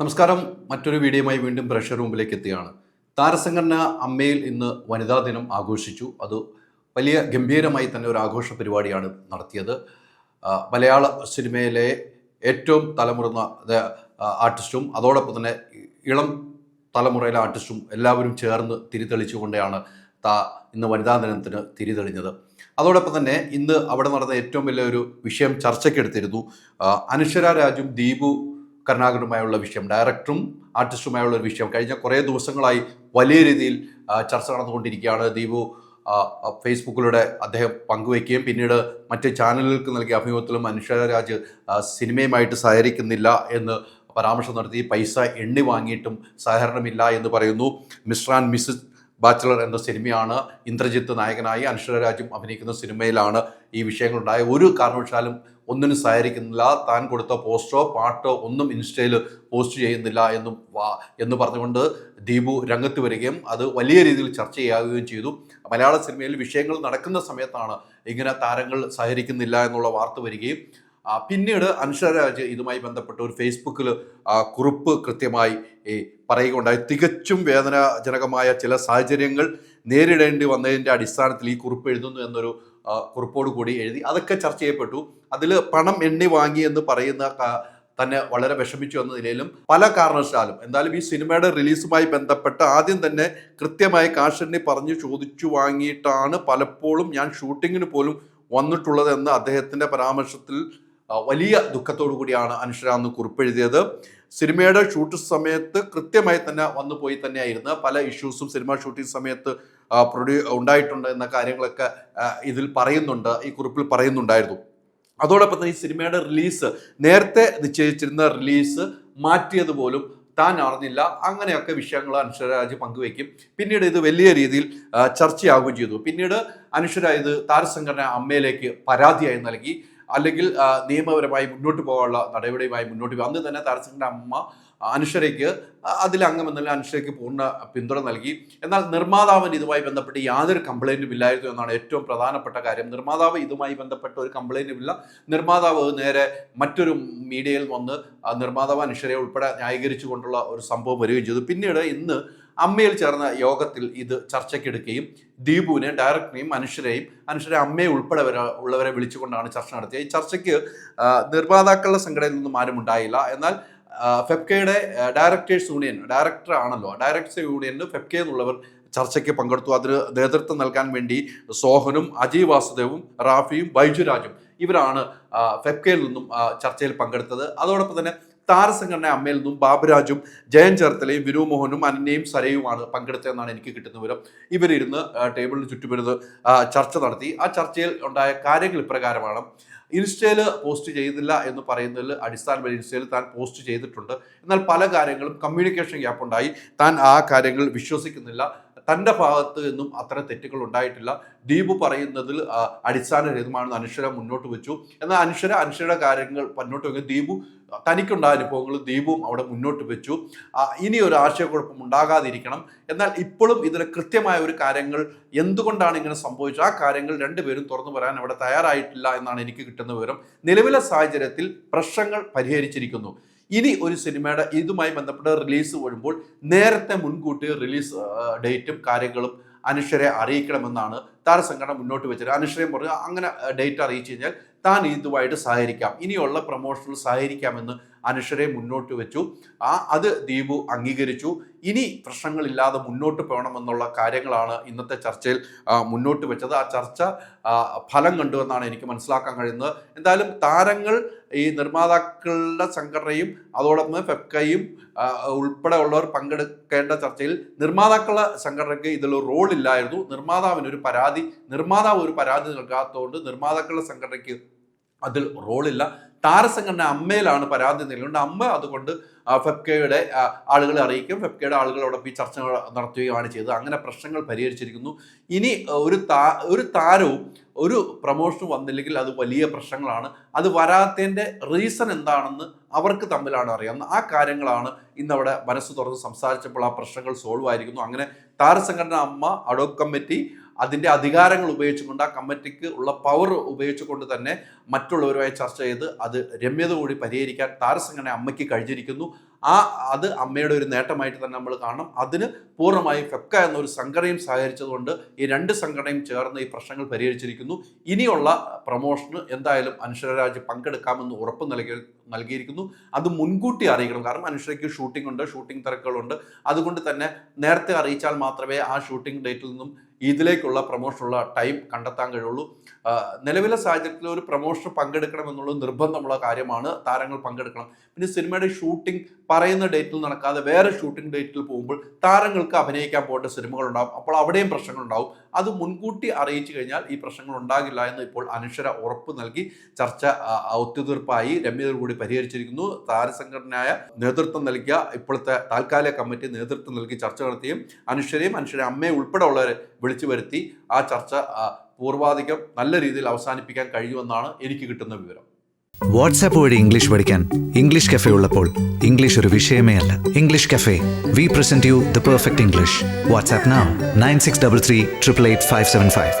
നമസ്കാരം. മറ്റൊരു വീഡിയോയുമായി വീണ്ടും പ്രഷർ റൂമിലേക്ക് എത്തിയാണ് താരസംഘടന അമ്മയിൽ ഇന്ന് വനിതാ ദിനം ആഘോഷിച്ചു. അത് വലിയ ഗംഭീരമായി തന്നെ ഒരു ആഘോഷ പരിപാടിയാണ് നടത്തിയത്. മലയാള സിനിമയിലെ ഏറ്റവും തലമുറന്ന ആർട്ടിസ്റ്റും അതോടൊപ്പം തന്നെ ഇളം തലമുറയിലെ ആർട്ടിസ്റ്റും എല്ലാവരും ചേർന്ന് തിരിതെളിച്ചുകൊണ്ടാണ് താ ഇന്ന് വനിതാ ദിനത്തിന് തിരിതെളിഞ്ഞത്. അതോടൊപ്പം തന്നെ ഇന്ന് അവിടെ നടന്ന ഏറ്റവും വലിയ ഒരു വിഷയം ചർച്ചയ്ക്കെടുത്തിരുന്നു അനശ്വര രാജും ദീപു കരുണാകരനുമായുള്ള വിഷയം ഡയറക്ടറും ആർട്ടിസ്റ്റുമായുള്ള ഒരു വിഷയം. കഴിഞ്ഞ കുറേ ദിവസങ്ങളായി വലിയ രീതിയിൽ ചർച്ച നടന്നുകൊണ്ടിരിക്കുകയാണ് ദീപു. ഫേസ്ബുക്കിലൂടെ അദ്ദേഹം പങ്കുവയ്ക്കുകയും പിന്നീട് മറ്റ് ചാനലുകൾക്ക് നൽകിയ അഭിമുഖത്തിലും മനുഷ്യരാജ് സിനിമയുമായിട്ട് സഹകരിക്കുന്നില്ല എന്ന് പരാമർശം നടത്തി പൈസ എണ്ണി വാങ്ങിയിട്ടും സഹകരണമില്ല എന്ന് പറയുന്നു. മിസ്റ്റർ ആൻഡ് മിസ്സസ് ബാച്ചലർ എന്ന സിനിമയാണ് ഇന്ദ്രജിത്ത് നായകനായി അനുഷ്ഠ രാജും അഭിനയിക്കുന്ന സിനിമയിലാണ് ഈ വിഷയങ്ങളുണ്ടായ. ഒരു കാരണവശാലും ഒന്നിനും സഹകരിക്കുന്നില്ല. താൻ കൊടുത്ത പോസ്റ്റോ പാട്ടോ ഒന്നും ഇൻസ്റ്റയിൽ പോസ്റ്റ് ചെയ്യുന്നില്ല എന്നും എന്ന് പറഞ്ഞുകൊണ്ട് ദീപു രംഗത്ത് വരികയും അത് വലിയ രീതിയിൽ ചർച്ച ചെയ്യാവുകയും ചെയ്തു. മലയാള സിനിമയിൽ വിഷയങ്ങൾ നടക്കുന്ന സമയത്താണ് ഇങ്ങനെ താരങ്ങൾ സഹകരിക്കുന്നില്ല എന്നുള്ള വാർത്ത വരികയും പിന്നീട് അൻഷരാജ് ഇതുമായി ബന്ധപ്പെട്ട് ഒരു ഫേസ്ബുക്കിൽ കുറിപ്പ് കൃത്യമായി പറയുകയുണ്ടായി. തികച്ചും വേദനാജനകമായ ചില സാഹചര്യങ്ങൾ നേരിടേണ്ടി വന്നതിന്റെ അടിസ്ഥാനത്തിൽ ഈ കുറിപ്പ് എഴുതുന്നു എന്നൊരു കുറിപ്പോട് കൂടി എഴുതി. അതൊക്കെ ചർച്ച ചെയ്യപ്പെട്ടു. അതിൽ പണം എണ്ണി വാങ്ങി എന്ന് പറയുന്ന തന്നെ വളരെ വിഷമിച്ചു എന്ന നിലയിലും പല കാരണവശാലും. എന്തായാലും ഈ സിനിമയുടെ റിലീസുമായി ബന്ധപ്പെട്ട് ആദ്യം തന്നെ കൃത്യമായി കാശെണ്ണി പറഞ്ഞു ചോദിച്ചു വാങ്ങിയിട്ടാണ് പലപ്പോഴും ഞാൻ ഷൂട്ടിങ്ങിന് പോലും വന്നിട്ടുള്ളത് എന്ന് അദ്ദേഹത്തിന്റെ പരാമർശത്തിൽ വലിയ ദുഃഖത്തോടു കൂടിയാണ് അനുഷ്ഠന അന്ന് കുറിപ്പെഴുതിയത്. സിനിമയുടെ ഷൂട്ട് സമയത്ത് കൃത്യമായി തന്നെ വന്നു പോയി തന്നെയായിരുന്നു. പല ഇഷ്യൂസും സിനിമ ഷൂട്ടിംഗ് സമയത്ത് പ്രൊഡ്യൂ ഉണ്ടായിട്ടുണ്ട് എന്ന കാര്യങ്ങളൊക്കെ ഇതിൽ പറയുന്നുണ്ട്. ഈ കുറിപ്പിൽ പറയുന്നുണ്ടായിരുന്നു. അതോടൊപ്പം തന്നെ ഈ സിനിമയുടെ റിലീസ് നേരത്തെ നിശ്ചയിച്ചിരുന്ന റിലീസ് മാറ്റിയത് പോലും താൻ അറിഞ്ഞില്ല. അങ്ങനെയൊക്കെ വിഷയങ്ങൾ അനുശ്വരാജ് പങ്കുവയ്ക്കും പിന്നീട് ഇത് വലിയ രീതിയിൽ ചർച്ചയാവുകയും ചെയ്തു. പിന്നീട് അനുശ്വര ഇത് താരസംഘടന അമ്മയിലേക്ക് പരാതിയായി നൽകി. അല്ലെങ്കിൽ നിയമപരമായി മുന്നോട്ട് പോകാനുള്ള നടപടിയുമായി മുന്നോട്ട് പോകും. അന്ന് തന്നെ താരസിംഗിന്റെ അമ്മ അനുശ്വരയ്ക്ക് അതിൽ അംഗമെന്നല്ല അനുശ്വരയ്ക്ക് പൂർണ പിന്തുണ നൽകി. എന്നാൽ നിർമ്മാതാവിന് ഇതുമായി ബന്ധപ്പെട്ട് യാതൊരു കംപ്ലൈന്റും ഇല്ലായിരുന്നു എന്നാണ് ഏറ്റവും പ്രധാനപ്പെട്ട കാര്യം. നിർമ്മാതാവ് ഇതുമായി ബന്ധപ്പെട്ട ഒരു കംപ്ലൈന്റും ഇല്ല. നിർമ്മാതാവ് നേരെ മറ്റൊരു മീഡിയയിൽ വന്ന് നിർമ്മാതാവ് അനുശ്വരയെ ഉൾപ്പെടെ ന്യായീകരിച്ചു കൊണ്ടുള്ള ഒരു സംഭവം വരികയും ചെയ്തു. പിന്നീട് ഇന്ന് അമ്മയിൽ ചേർന്ന യോഗത്തിൽ ഇത് ചർച്ചയ്ക്കെടുക്കുകയും ദീപുവിനെ ഡയറക്ടറെയും അനുശ്വരെയും അനുശ്വരെ അമ്മയെ ഉൾപ്പെടെ വരെ- ഉള്ളവരെ വിളിച്ചുകൊണ്ടാണ് ചർച്ച നടത്തിയത്. ഈ ചർച്ചയ്ക്ക് നിർമ്മാതാക്കളുടെ സംഘടനയിൽ നിന്നും ആരും ഉണ്ടായില്ല. എന്നാൽ ആ, ഡയറക്ടേഴ്സ് യൂണിയൻ ഡയറക്ടർ ആണല്ലോ. ഡയറക്ടേഴ്സ് യൂണിയനിൽ ഫെപ്കെ എന്നുള്ളവർ ചർച്ചയ്ക്ക് പങ്കെടുത്തു. അതിന് നേതൃത്വം നൽകാൻ വേണ്ടി സോഹനും അജയ് വാസുദേവും റാഫിയും ബൈജുരാജും ഇവരാണ് ഫെപ്കയിൽ നിന്നും ചർച്ചയിൽ പങ്കെടുത്തത്. അതോടൊപ്പം തന്നെ താരസംഘടന അമ്മയിൽ നിന്നും ബാബുരാജും ജയൻ ചേർത്തലയും വിനു മോഹനും അനന്യയും സരയുമാണ് പങ്കെടുത്തതെന്നാണ് എനിക്ക് കിട്ടുന്ന വിവരം. ഇവരിരുന്ന് ടേബിളിന് ചുറ്റുമിരുന്ന് ചർച്ച നടത്തി. ആ ചർച്ചയിൽ ഉണ്ടായ കാര്യങ്ങൾ ഇപ്രകാരമാണ്. ഇൻസ്റ്റയിൽ പോസ്റ്റ് ചെയ്തില്ല എന്ന് പറയുന്നതിൽ അടിസ്ഥാനപരമായി ഇൻസ്റ്റയിൽ താൻ പോസ്റ്റ് ചെയ്തിട്ടുണ്ട്. എന്നാൽ പല കാര്യങ്ങളും കമ്മ്യൂണിക്കേഷൻ ഗ്യാപ്പ് ഉണ്ടായി. താൻ ആ കാര്യങ്ങൾ വിശ്വസിക്കുന്നില്ല. തന്റെ ഭാഗത്ത് നിന്നും അത്ര തെറ്റുകൾ ഉണ്ടായിട്ടില്ല. ദീപു പറയുന്നതിൽ അടിസ്ഥാനരഹിതമാണെന്ന് അനുശ്വര മുന്നോട്ട് വെച്ചു. എന്നാൽ അനുശ്വര അനുശ്വരയുടെ കാര്യങ്ങൾ മുന്നോട്ട് വെക്കും ദീപു തനിക്കുണ്ടായ അനുഭവങ്ങൾ ദീപും അവിടെ മുന്നോട്ട് വെച്ചു. ഇനി ഒരു ആശയക്കുഴപ്പം ഉണ്ടാകാതിരിക്കണം. എന്നാൽ ഇപ്പോഴും ഇതിന് കൃത്യമായ ഒരു കാര്യങ്ങൾ എന്തുകൊണ്ടാണ് ഇങ്ങനെ സംഭവിച്ചത്? ആ കാര്യങ്ങൾ രണ്ടുപേരും തുറന്നു പറയാൻ അവിടെ തയ്യാറായിട്ടില്ല എന്നാണ് എനിക്ക് കിട്ടുന്ന വിവരം. നിലവിലെ സാഹചര്യത്തിൽ പ്രശ്നങ്ങൾ പരിഹരിച്ചിരിക്കുന്നു. ഇനി ഒരു സിനിമയുടെ ഇതുമായി ബന്ധപ്പെട്ട റിലീസ് വരുമ്പോൾ നേരത്തെ മുൻകൂട്ടി റിലീസ് ഡേറ്റും കാര്യങ്ങളും അനുശ്വരെ അറിയിക്കണമെന്നാണ് താരസംഘടന മുന്നോട്ട് വെച്ചത് അനുശ്രയം പറഞ്ഞു അങ്ങനെ ഡേറ്റ് അറിയിച്ചു കഴിഞ്ഞാൽ താൻ ഇതുമായിട്ട് സഹകരിക്കാം. ഇനിയുള്ള പ്രൊമോഷനിൽ സഹകരിക്കാമെന്ന് അനുശ്വരെ മുന്നോട്ട് വെച്ചു. ആ അത് ദീപു അംഗീകരിച്ചു. ഇനി പ്രശ്നങ്ങളില്ലാതെ മുന്നോട്ട് പോകണമെന്നുള്ള കാര്യങ്ങളാണ് ഇന്നത്തെ ചർച്ചയിൽ മുന്നോട്ട് വെച്ചത്. ആ ചർച്ച ഫലം കണ്ടുവെന്നാണ് എനിക്ക് മനസ്സിലാക്കാൻ കഴിയുന്നത്. എന്തായാലും താരങ്ങൾ ഈ നിർമ്മാതാക്കളുടെ സംഘടനയും അതോടൊപ്പം ഫെഫ്കയും ഉൾപ്പെടെ ഉള്ളവർ പങ്കെടുക്കേണ്ട ചർച്ചയിൽ നിർമ്മാതാക്കളുടെ സംഘടനയ്ക്ക് ഇതിൽ റോൾ ഇല്ലായിരുന്നു. നിർമ്മാതാവിന് ഒരു പരാതി. നിർമ്മാതാവ് ഒരു പരാതി നൽകാത്തതുകൊണ്ട് നിർമ്മാതാക്കളുടെ സംഘടനയ്ക്ക് അതിൽ റോളില്ല. താരസംഘടന അമ്മയിലാണ് പരാതി നൽകുന്നത് അമ്മ അതുകൊണ്ട് ഫെപ്കയുടെ ആളുകളെ അറിയിക്കും. ഫെപ്കയുടെ ആളുകളോടൊപ്പം ഈ ചർച്ചകൾ നടത്തുകയാണ് ചെയ്തത്. അങ്ങനെ പ്രശ്നങ്ങൾ പരിഹരിച്ചിരിക്കുന്നു. ഇനി ഒരു താ ഒരു താരവും ഒരു പ്രൊമോഷൻ വന്നില്ലെങ്കിൽ അത് വലിയ പ്രശ്നങ്ങളാണ്. അത് വരാത്തതിന്റെ റീസൺ എന്താണെന്ന് അവർക്ക് തമ്മിലാണ് അറിയാവുന്നത്. ആ കാര്യങ്ങളാണ് ഇന്നവിടെ മനസ്സ് തുറന്ന് സംസാരിച്ചപ്പോൾ ആ പ്രശ്നങ്ങൾ സോൾവ് ആയിരിക്കുന്നു. അങ്ങനെ താരസംഘടന അമ്മ അഡോക് കമ്മിറ്റി അതിന്റെ അധികാരങ്ങൾ ഉപയോഗിച്ചുകൊണ്ട് ആ കമ്മിറ്റിക്ക് ഉള്ള പവർ ഉപയോഗിച്ചുകൊണ്ട് തന്നെ മറ്റുള്ളവരുമായി ചർച്ച ചെയ്ത് അത് രമ്യത കൂടി പരിഹരിക്കാൻ താരസംഘടന അമ്മയ്ക്ക് കഴിഞ്ഞിരിക്കുന്നു. ആ അത് അമ്മയുടെ ഒരു നേട്ടമായിട്ട് തന്നെ നമ്മൾ കാണണം. അതിന് പൂർണമായും ഫെക്ക എന്നൊരു സംഘടനയും സഹകരിച്ചതുകൊണ്ട് ഈ രണ്ട് സംഘടനയും ചേർന്ന് ഈ പ്രശ്നങ്ങൾ പരിഹരിച്ചിരിക്കുന്നു. ഇനിയുള്ള പ്രൊമോഷന് എന്തായാലും അനുശ്വരരാജ് പങ്കെടുക്കാമെന്ന് ഉറപ്പ് നൽകി നൽകിയിരിക്കുന്നു. അത് മുൻകൂട്ടി അറിയിക്കണം. കാരണം അനുശ്വരയ്ക്ക് ഷൂട്ടിംഗ് ഉണ്ട് ഷൂട്ടിംഗ് തിരക്കുകളുണ്ട്. അതുകൊണ്ട് തന്നെ നേരത്തെ അറിയിച്ചാൽ മാത്രമേ ആ ഷൂട്ടിംഗ് ഡേറ്റിൽ നിന്നും ഇതിലേക്കുള്ള പ്രൊമോഷനുള്ള ടൈം കണ്ടെത്താൻ കഴിയുള്ളൂ. നിലവിലെ സാഹചര്യത്തിൽ ഒരു പ്രൊമോഷൻ പങ്കെടുക്കണം എന്നുള്ളത് നിർബന്ധമുള്ള കാര്യമാണ് താരങ്ങൾ പങ്കെടുക്കണം. പിന്നെ സിനിമയുടെ ഷൂട്ടിംഗ് പറയുന്ന ഡേറ്റിൽ നടക്കാതെ വേറെ ഷൂട്ടിംഗ് ഡേറ്റിൽ പോകുമ്പോൾ താരങ്ങൾക്ക് അഭിനയിക്കാൻ പോകേണ്ട സിനിമകൾ ഉണ്ടാവും. അപ്പോൾ അവിടെയും പ്രശ്നങ്ങൾ ഉണ്ടാവും. അത് മുൻകൂട്ടി അറിയിച്ചു കഴിഞ്ഞാൽ ഈ പ്രശ്നങ്ങൾ ഉണ്ടാകില്ല എന്ന് ഇപ്പോൾ അനുശ്വര ഉറപ്പ് നൽകി ചർച്ച ഒത്തുതീർപ്പായി രമ്യതർ കൂടി പരിഹരിച്ചിരിക്കുന്നു. താരസംഘടനയായ നേതൃത്വം നൽകിയ ഇപ്പോഴത്തെ താൽക്കാലിക കമ്മിറ്റി നേതൃത്വം നൽകി ചർച്ച നടത്തുകയും അനുശ്വരയും അനുശ്വര അമ്മയും ഉൾപ്പെടെ ഉള്ളവരെ വിളിച്ചു വരുത്തി ആ ചർച്ച പൂർവാധികം നല്ല രീതിയിൽ അവസാനിപ്പിക്കാൻ കഴിയുമെന്നാണ് എനിക്ക് കിട്ടുന്ന വിവരം. വാട്സാപ്പ് വഴി ഇംഗ്ലീഷ് പഠിക്കാൻ ഇംഗ്ലീഷ് കഫേ ഉള്ളപ്പോൾ ഇംഗ്ലീഷ് ഒരു വിഷയമേ അല്ല. English cafe. We present you the perfect English WhatsApp nine six double three triple eight five seven five